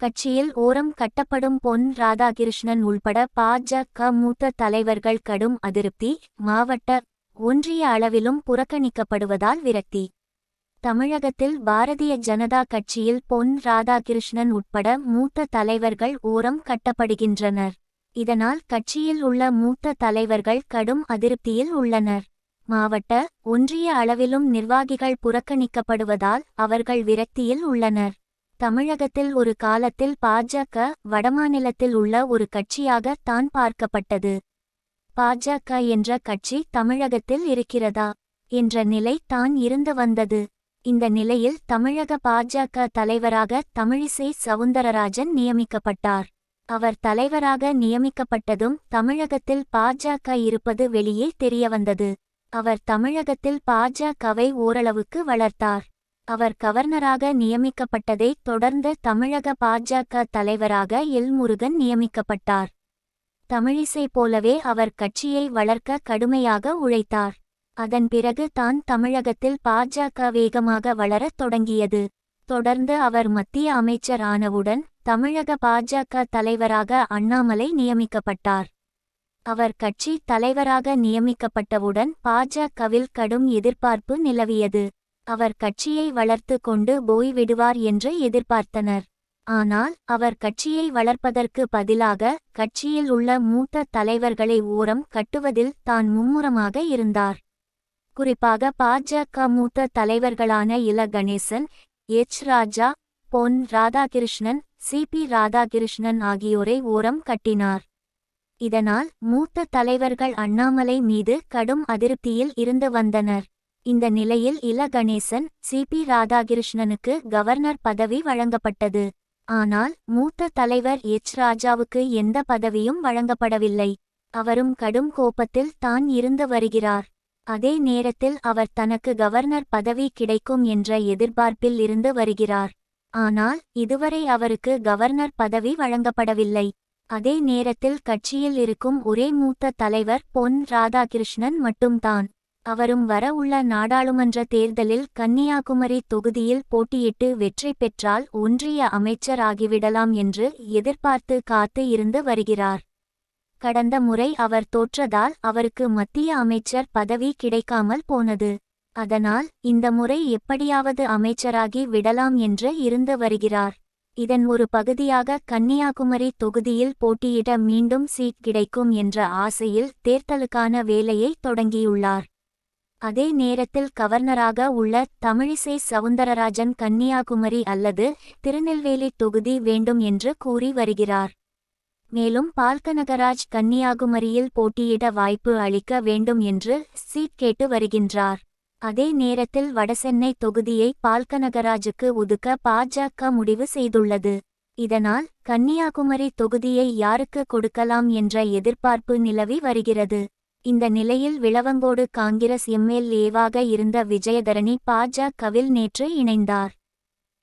கட்சியில் ஓரம் கட்டப்படும் பொன் ராதாகிருஷ்ணன் உள்பட பாஜக மூத்த தலைவர்கள் கடும் அதிருப்தி. மாவட்ட ஒன்றிய அளவிலும் புறக்கணிக்கப்படுவதால் விரக்தி. தமிழகத்தில் பாரதிய ஜனதா கட்சியில் பொன் ராதாகிருஷ்ணன் உட்பட மூத்த தலைவர்கள் ஓரம் கட்டப்படுகின்றனர். இதனால் கட்சியில் உள்ள மூத்த தலைவர்கள் கடும் அதிருப்தியில் உள்ளனர். மாவட்ட ஒன்றிய அளவிலும் நிர்வாகிகள் புறக்கணிக்கப்படுவதால் அவர்கள் விரக்தியில் உள்ளனர். தமிழகத்தில் ஒரு காலத்தில் பாஜக வடமாநிலத்தில் உள்ள ஒரு கட்சியாக தான் பார்க்கப்பட்டது. பாஜக என்ற கட்சி தமிழகத்தில் இருக்கிறதா என்ற நிலை தான் இருந்து வந்தது. இந்த நிலையில் தமிழக பாஜக தலைவராக தமிழிசை சவுந்தரராஜன் நியமிக்கப்பட்டார். அவர் தலைவராக நியமிக்கப்பட்டதும் தமிழகத்தில் பாஜக இருப்பது வெளியே தெரியவந்தது. அவர் தமிழகத்தில் பாஜகவை ஓரளவுக்கு வளர்த்தார். அவர் கவர்னராக நியமிக்கப்பட்டதைத் தொடர்ந்து தமிழக பாஜக தலைவராக எல் முருகன் நியமிக்கப்பட்டார். தமிழிசை போலவே அவர் கட்சியை வளர்க்க கடுமையாக உழைத்தார். அதன் பிறகு தான் தமிழகத்தில் பாஜக வேகமாக வளரத் தொடங்கியது. தொடர்ந்து அவர் மத்திய அமைச்சர் ஆனவுடன் தமிழக பாஜக தலைவராக அண்ணாமலை நியமிக்கப்பட்டார். அவர் கட்சி தலைவராக நியமிக்கப்பட்டவுடன் பாஜகவில் கடும் எதிர்பார்ப்பு நிலவியது. அவர் கட்சியை வளர்த்து கொண்டு போய்விடுவார் என்று எதிர்பார்த்தனர். ஆனால் அவர் கட்சியை வளர்ப்பதற்கு பதிலாக கட்சியில் உள்ள மூத்த தலைவர்களை ஓரம் கட்டுவதில் தான் மும்முரமாக இருந்தார். குறிப்பாக பாஜக மூத்த தலைவர்களான இல கணேசன் எச். ராஜா பொன் ராதாகிருஷ்ணன் சி. பி. ராதாகிருஷ்ணன் ஆகியோரை ஓரம் கட்டினார். இதனால் மூத்த தலைவர்கள் அண்ணாமலை மீது கடும் அதிருப்தியில் இருந்து வந்தனர். இந்த நிலையில் இல கணேசன் சி. பி. ராதாகிருஷ்ணனுக்கு கவர்னர் பதவி வழங்கப்பட்டது. ஆனால் மூத்த தலைவர் எச். ராஜாவுக்கு எந்த பதவியும் வழங்கப்படவில்லை. அவரும் கடும் கோபத்தில் தான் இருந்து வருகிறார். அதே நேரத்தில் அவர் தனக்கு கவர்னர் பதவி கிடைக்கும் என்ற எதிர்பார்ப்பில் இருந்து வருகிறார். ஆனால் இதுவரை அவருக்கு கவர்னர் பதவி வழங்கப்படவில்லை. அதே நேரத்தில் கட்சியில் இருக்கும் ஒரே மூத்த தலைவர் பொன் ராதாகிருஷ்ணன் மட்டும்தான். அவரும் வர உள்ள நாடாளுமன்ற தேர்தலில் கன்னியாகுமரி தொகுதியில் போட்டியிட்டு வெற்றி பெற்றால் ஒன்றிய அமைச்சர் ஆகிவிடலாம் என்று எதிர்பார்த்து காத்து இருந்து வருகிறார். கடந்த முறை அவர் தோற்றதால் அவருக்கு மத்திய அமைச்சர் பதவி கிடைக்காமல் போனது. அதனால் இந்த முறை எப்படியாவது அமைச்சராகி விடலாம் என்று இருந்து வருகிறார். இதன் ஒரு பகுதியாக கன்னியாகுமரி தொகுதியில் போட்டியிட மீண்டும் சீட் கிடைக்கும் என்ற ஆசையில் தேர்தலுக்கான வேலையை தொடங்கியுள்ளார். அதே நேரத்தில் கவர்னராக உள்ள தமிழிசை சவுந்தரராஜன் கன்னியாகுமரி அல்லது திருநெல்வேலி தொகுதி வேண்டும் என்று கூறி வருகிறார். மேலும் பால்கனகராஜ் கன்னியாகுமரியில் போட்டியிட வாய்ப்பு அளிக்க வேண்டும் என்று சீட் கேட்டு வருகின்றார். அதே நேரத்தில் வடசென்னை தொகுதியை பால்கனகராஜுக்கு ஒதுக்க பாஜக முடிவு செய்துள்ளது. இதனால் கன்னியாகுமரி தொகுதியை யாருக்கு கொடுக்கலாம் என்ற எதிர்பார்ப்பு நிலவி வருகிறது. இந்த நிலையில் விளவங்கோடு காங்கிரஸ் எம்எல்ஏவாக இருந்த விஜயதரணி பாஜகவில் நேற்று இணைந்தார்.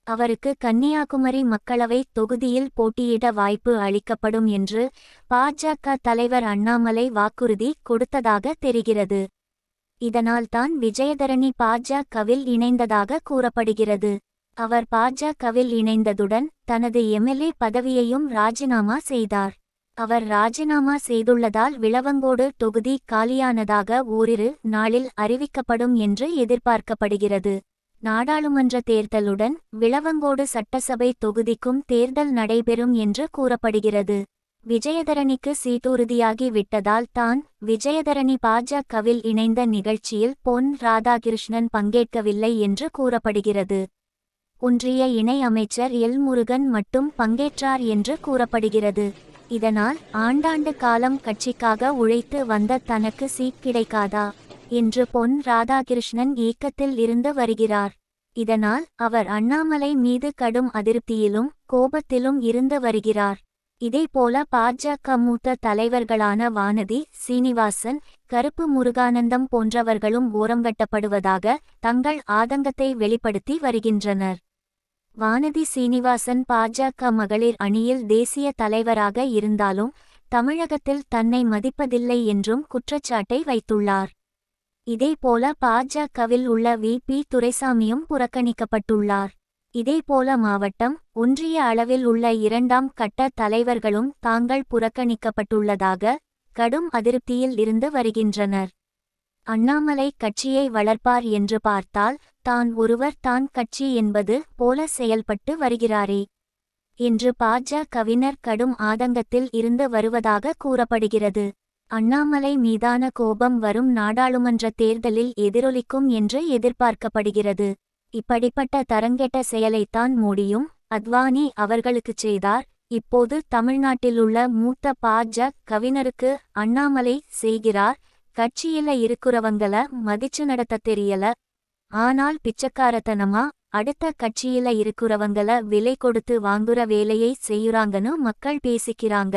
அவருக்கு கன்னியாகுமரி மக்களவை தொகுதியில் போட்டியிட வாய்ப்பு அளிக்கப்படும் என்று பாஜக தலைவர் அண்ணாமலை வாக்குறுதி கொடுத்ததாக தெரிகிறது. இதனால்தான் விஜயதரணி பாஜகவில் இணைந்ததாக கூறப்படுகிறது. அவர் பாஜகவில் இணைந்ததுடன் தனது எம்எல்ஏ பதவியையும் ராஜினாமா செய்தார். அவர் ராஜினாமா செய்துள்ளதால் விளவங்கோடு தொகுதி காலியானதாக ஓரிரு நாளில் அறிவிக்கப்படும் என்று எதிர்பார்க்கப்படுகிறது. நாடாளுமன்ற தேர்தலுடன் விளவங்கோடு சட்டசபை தொகுதிக்கும் தேர்தல் நடைபெறும் என்று கூறப்படுகிறது. விஜயதரணிக்கு சீட்டுறுதியாகி விட்டதால் தான் விஜயதரணி பாஜகவில் இணைந்த நிகழ்ச்சியில் பொன் ராதாகிருஷ்ணன் பங்கேற்கவில்லை என்று கூறப்படுகிறது. ஒன்றிய இணை அமைச்சர் எல். முருகன் மட்டும் பங்கேற்றார் என்று கூறப்படுகிறது. இதனால் ஆண்டாண்டு காலம் கட்சிக்காக உழைத்து வந்த தனக்கு சீட் கிடைக்காதா? என்று பொன் ராதாகிருஷ்ணன் இயக்கத்தில் இருந்து வருகிறார். இதனால் அவர் அண்ணாமலை மீது கடும் அதிருப்தியிலும் கோபத்திலும் இருந்து வருகிறார். இதேபோல பாஜக மூத்த தலைவர்களான வானதி சீனிவாசன் கருப்பு முருகானந்தம் போன்றவர்களும் ஓரங்கட்டப்படுவதாக தங்கள் ஆதங்கத்தை வெளிப்படுத்தி வருகின்றனர். வானதி சீனிவாசன் பாஜக மகளிர் அணியில் தேசிய தலைவராக இருந்தாலும் தமிழகத்தில் தன்னை மதிப்பதில்லை என்றும் குற்றச்சாட்டை வைத்துள்ளார். இதேபோல பாஜகவில் உள்ள வி. பி. துரைசாமியும் புறக்கணிக்கப்பட்டுள்ளார். இதேபோல மாவட்டம் ஒன்றிய அளவில் உள்ள இரண்டாம் கட்ட தலைவர்களும் தாங்கள் புறக்கணிக்கப்பட்டுள்ளதாக கடும் அதிருப்தியில் இருந்து வருகின்றனர். அண்ணாமலை கட்சியை வளர்ப்பார் என்று பார்த்தால் தான் ஒருவர் தான் கட்சி என்பது போல செயல்பட்டு வருகிறாரே என்று பாஜ கவினர் கடும் ஆதங்கத்தில் இருந்து வருவதாக கூறப்படுகிறது. அண்ணாமலை மீதான கோபம் வரும் நாடாளுமன்ற தேர்தலில் எதிரொலிக்கும் என்று எதிர்பார்க்கப்படுகிறது. இப்படிப்பட்ட தரங்கெட்ட செயலைத்தான் மோடியும் அத்வானி அவர்களுக்குச் செய்தார். இப்போது தமிழ்நாட்டிலுள்ள மூத்த பாஜ கவினருக்கு அண்ணாமலை செய்கிறார். கட்சியில இருக்கிறவங்கள மதிச்சு நடத்த தெரியல. ஆனால் பிச்சைக்காரத்தனமா அடுத்த கட்சியில இருக்கிறவங்கள விலை கொடுத்து வாங்குற வேலையை செய்யுறாங்கன்னு மக்கள் பேசிக்கிறாங்க.